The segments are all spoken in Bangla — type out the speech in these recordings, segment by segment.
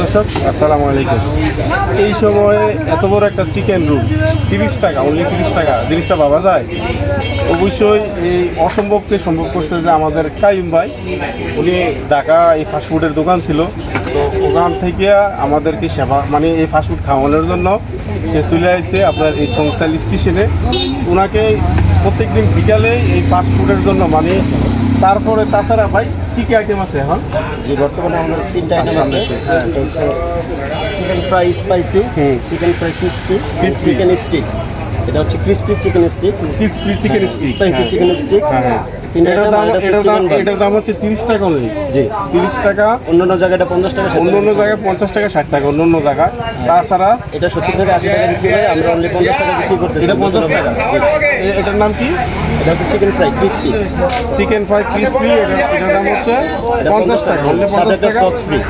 দর্শক, আসসালামু আলাইকুম। এই সময়ে এত বড় একটা চিকেন রুল তিরিশ টাকা অনলি তিরিশ টাকা, জিনিসটা ভাবা যায়? অবশ্যই এই অসম্ভবকে সম্ভব করছে যে আমাদের কাইম ভাই, উনি ঢাকা এই ফাস্টফুডের দোকান ছিল। তো ওখান থেকে আমাদেরকে সেবা মানে এই ফাস্টফুড খাওয়ানোর জন্য সে চলে আসছে আপনার এই সংসার স্টেশনে। ওনাকে প্রত্যেকদিন বিকালে এই ফাস্টফুডের জন্য মানে তারপরে তাছাড়া ভাই কী কী আইটেম আছে এখন? জি বর্তমানে আমাদের তিনটা আইটেম আছে। হ্যাঁ। এটা হচ্ছে chicken fry spicy. Chicken fry crispy. Chicken stick এটা হচ্ছে crispy chicken stick crispy chicken stick spicy chicken stick হ্যাঁ হ্যাঁ। এটার দাম এটার দাম এটার দাম হচ্ছে তিরিশ টাকা অনলি জি। তিরিশ টাকা। অন্যান্য জায়গাটা পঞ্চাশ টাকা অন্য অন্য জায়গায় পঞ্চাশ টাকা ষাট টাকা অন্য অন্য জায়গায় তাছাড়া এটা সত্তর থেকে আশি টাকা বিক্রি করে আমরা অনলি পঞ্চাশ টাকা বিক্রি করতেছি। এটা পঞ্চাশ টাকা এটার নাম কি? এটা হচ্ছে chicken fry crispy chicken fry crispy এটার দাম হচ্ছে পঞ্চাশ টাকা। সাথে পঞ্চাশ টাকা। sauce free।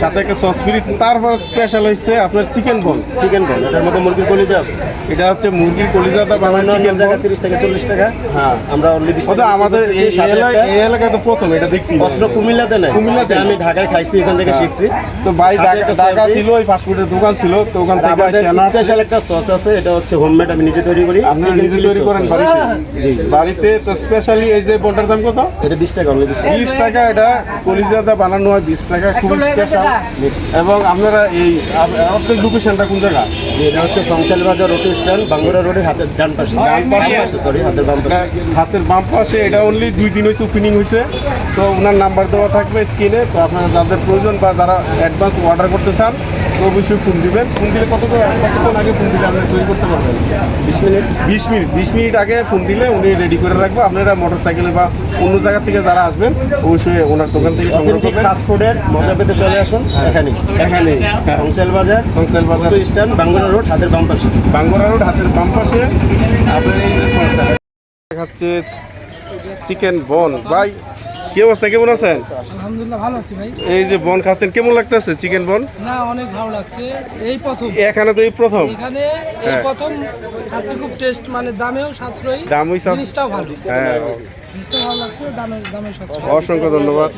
সাথে একটা সস ফ্রি তারপর স্পেশাল হচ্ছে আপনার চিকেন বল চিকেন বল এটার মধ্যে মুরগির কলিজা আছে। এটা হচ্ছে মুরগির কলিজাটা অন্যান্য চিকেন বল জায়গায় তিরিশ থেকে চল্লিশ টাকা। হ্যাঁ। আমরা অনলি বিশ আমাদের এই এলাকায় এই এলাকায় তো প্রথম এটা দেখছি। পত্র কুমিল্লাতে নেই। কুমিল্লাতে আমি ঢাকায় খাইছি এখান থেকে শিখছি। তো ভাই ঢাকা ছিল ওই ফাস্টফুডের দোকান ছিল তো ওখান থেকে স্পেশাল একটা সস আছে এটা হচ্ছে হোমমেড আমি নিজে তৈরি করি। Chicken নিজে তৈরি করেন। বাড়িতে। জি। বাড়িতে তো স্পেশালি এই যে বলটার দাম কত? এটা বিশ টাকা বিশ টাকা। এটা কলিজাদা বানানো হয় বিশ টাকা খুব স্পেশাল এবং আপনারা এই আপ- আপনার লোকেশনটা কোন জায়গা? এটা হচ্ছে সংচাল বাজার রোড স্ট্যান্ড বাঙ্গুরা রোডের হাতের ডান পাশে। ডান পাশে? সরি হাতের বাম পাশে। হাতের বাম পাশে এটা অনলি দুই দিন হয়েছে ওপেনিং হয়েছে। তো ওনার নাম্বার দেওয়া থাকবে স্ক্রিনে তো আপনারা যাদের প্রয়োজন বা যারা অ্যাডভান্স অর্ডার করতে চান অবশ্যই ফোন দিবেন। ফোন দিলে কত কতক্ষণ আগে ফোন দিলে আপনারা তৈরি করতে পারবেন? বিশ মিনিট? বিশ মিনিট। বিশ মিনিট আগে ফোন দিলে উনি রেডি করে রাখব। আপনারা মোটর সাইকেলে বা অন্য জায়গা থেকে যারা আসবেন অবশ্যই ওনার দোকান থেকে সংগ্রহ করবেন। ফাস্ট মজা পেতে চলে আসুন এখানে এখানে সংচাল বাজার সংসার বাজার। স্ট্যান্ড বাঙ্গুরা রোড হাতের বাম পাশে। বাঙ্গোরা রোড হাতের বাম পাশে। আপনার এই যে সংসার দেখাচ্ছে চিকেন বন ভাই কি অবস্থা? কেমন আছেন? আলহামদুলিল্লাহ ভালো আছি ভাই। এই যে বন খাচ্ছেন কেমন লাগতেছে চিকেন বন? না অনেক ভালো লাগছে। এই প্রথম। এখানে তো এই প্রথম। এখানে এই হ্যাঁ। প্রথম খাচ্ছে খুব টেস্ট মানে দামেও সাশ্রয়ী দামই জিনিসটাও ভালো। হ্যাঁ। ভালো লাগছে সাশ্রয়ী। অসংখ্য ধন্যবাদ।